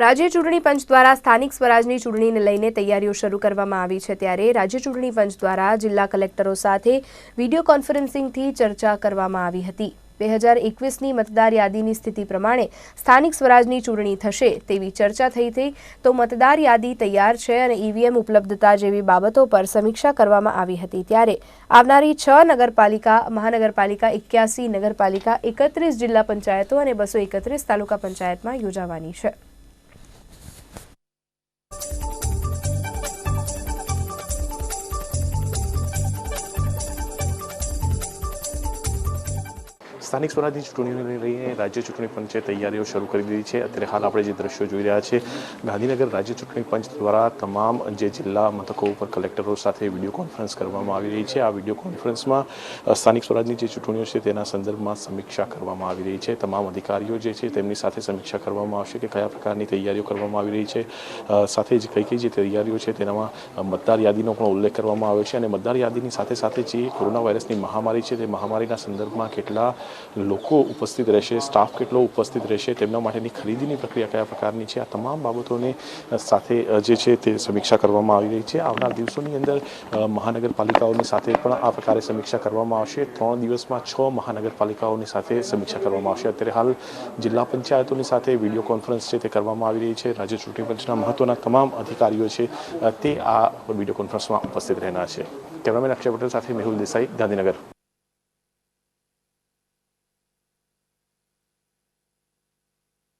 રાજ્ય ચૂંટણી પંચ દ્વારા સ્થાનિક સ્વરાજની ચૂંટણીને લઈને તૈયારીઓ શરૂ કરવામાં આવી છે ત્યારે રાજ્ય ચૂંટણી પંચ દ્વારા જિલ્લા કલેક્ટરો સાથે વીડિયો કોન્ફરન્સિંગથી ચર્ચા કરવામાં આવી હતી. બે હજાર એકવીસની મતદાર યાદીની સ્થિતિ પ્રમાણે સ્થાનિક સ્વરાજની ચૂંટણી થશે તેવી ચર્ચા થઈ હતી. તો મતદાર યાદી તૈયાર છે અને ઈવીએમ ઉપલબ્ધતા જેવી બાબતો પર સમીક્ષા કરવામાં આવી હતી. ત્યારે આવનારી છ નગરપાલિકા, મહાનગરપાલિકા એક્યાસી, નગરપાલિકા એકત્રીસ જિલ્લા પંચાયતો અને બસો એકત્રીસ તાલુકા પંચાયતમાં યોજાવાની છે. સ્થાનિક સ્વરાજની ચૂંટણીઓને લઈને રાજ્ય ચૂંટણી પંચે તૈયારીઓ શરૂ કરી દીધી છે. અત્યારે હાલ આપણે જે દ્રશ્યો જોઈ રહ્યા છે, ગાંધીનગર રાજ્ય ચૂંટણી પંચ દ્વારા તમામ જે જિલ્લા મથકો ઉપર કલેક્ટરો સાથે વીડિયો કોન્ફરન્સ કરવામાં આવી રહી છે. આ વીડિયો કોન્ફરન્સમાં સ્થાનિક સ્વરાજની જે ચૂંટણીઓ છે તેના સંદર્ભમાં સમીક્ષા કરવામાં આવી રહી છે. તમામ અધિકારીઓ જે છે તેમની સાથે સમીક્ષા કરવામાં આવશે કે કયા પ્રકારની તૈયારીઓ કરવામાં આવી રહી છે. સાથે જ કઈ કઈ જે તૈયારીઓ છે તેનામાં મતદાર યાદીનો પણ ઉલ્લેખ કરવામાં આવ્યો છે અને મતદાર યાદીની સાથે સાથે જે કોરોના વાયરસની મહામારી છે તે મહામારીના સંદર્ભમાં કેટલા લોકો ઉપસ્થિત રહેશે સ્ટાફ કેટલો ઉપસ્થિત રહેશે, તેમના માટેની ખરીદીની પ્રક્રિયા કયા પ્રકારની છે, આ તમામ બાબતોને સાથે જે છે તે સમીક્ષા કરવામાં આવી રહી છે. આવનાર દિવસોની અંદર મહાનગરપાલિકાઓની સાથે પણ આ પ્રકારે સમીક્ષા કરવામાં આવશે. ત્રણ દિવસમાં છ મહાનગરપાલિકાઓની સાથે સમીક્ષા કરવામાં આવશે. અત્યારે હાલ જિલ્લા પંચાયતોની સાથે વીડિયો કોન્ફરન્સ છે તે કરવામાં આવી રહી છે. રાજ્ય ચૂંટણી પંચના મહત્વના તમામ અધિકારીઓ છે તે આ વીડિયો કોન્ફરન્સમાં ઉપસ્થિત રહેનાર છે. કેમેરામેન અક્ષય પટેલ સાથે મેહુલ દેસાઈ, ગાંધીનગર.